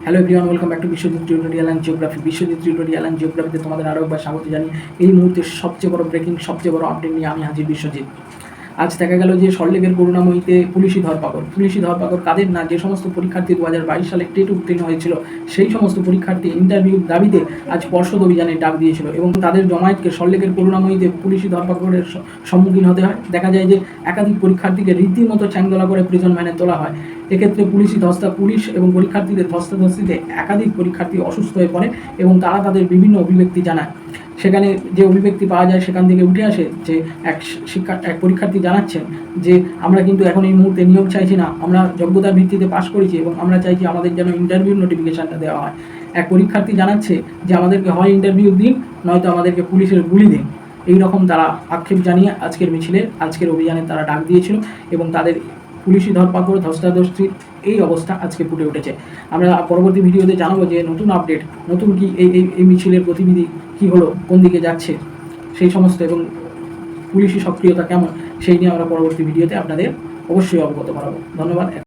Hello everyone welcome back to Biswajit tutorial and geography Biswajit tutorial and জিওগ্রাফিতে তোমাদের আরও একবার স্বাগত জানি এই মুহূর্তে সবচেয়ে বড় ব্রেকিং সবচেয়ে বড় আপডেট নিয়ে আমি হাজির বিশ্বজিৎ। আজ দেখা গেল যে সল্টলেকের করুণাময়ীতে পুলিশি ধরপাকড়। পুলিশি ধরপাকড় কাদের না, যে সমস্ত পরীক্ষার্থী দু হাজার বাইশ সালে টেট উত্তীর্ণ হয়েছিল, সেই সমস্ত পরীক্ষার্থী ইন্টারভিউর দাবিতে আজ পর্ষদ অভিযানে ডাক দিয়েছিল এবং তাদের জমায়েতকে সল্টলেকের করুণাময়ীতে পুলিশি ধরপাকড়ের সম্মুখীন হতে হয়। দেখা যায় যে একাধিক পরীক্ষার্থীকে রীতিমতো চ্যাংদোলা করে প্রিজন ভ্যানে তোলা হয়। এক্ষেত্রে পুলিশি ধস্তা পুলিশ এবং পরীক্ষার্থীদের ধস্তাধস্তিতে একাধিক পরীক্ষার্থী অসুস্থ হয়ে পড়ে এবং তারা তাদের বিভিন্ন অভিব্যক্তি জানায়। সেখানে যে অভিব্যক্তি পাওয়া যায় সেখান থেকে উঠে আসে যে এক শিক্ষা, এক পরীক্ষার্থী জানাচ্ছেন যে আমরা কিন্তু এখন এই মুহূর্তে নিয়োগ চাইছি না, আমরা যোগ্যতার ভিত্তিতে পাশ করেছি এবং আমরা চাইছি আমাদের যেন ইন্টারভিউ নোটিফিকেশানটা দেওয়া হয়। এক পরীক্ষার্থী জানাচ্ছে যে আমাদেরকে হয় ইন্টারভিউ দিন, নয়তো আমাদেরকে পুলিশের গুলি দিন। এই রকম তারা আক্ষেপ জানিয়ে আজকের মিছিলে, আজকের অভিযানে তারা ডাক দিয়েছিল এবং তাদের পুলিশি ধরপাকড় ধস্তাধস্তির এই অবস্থা আজকে ফুটে উঠেছে। আমরা পরবর্তী ভিডিওতে জানাব যে নতুন আপডেট, নতুন কি এই এই এই মিছিলের গতিবিধি কি হলো, কোন দিকে যাচ্ছে, সেই সমস্ত এবং পুলিশি সক্রিয়তা কেমন, সেই নিয়ে আমরা পরবর্তী ভিডিওতে আপনাদের অবশ্যই অবগত করাবো। ধন্যবাদ।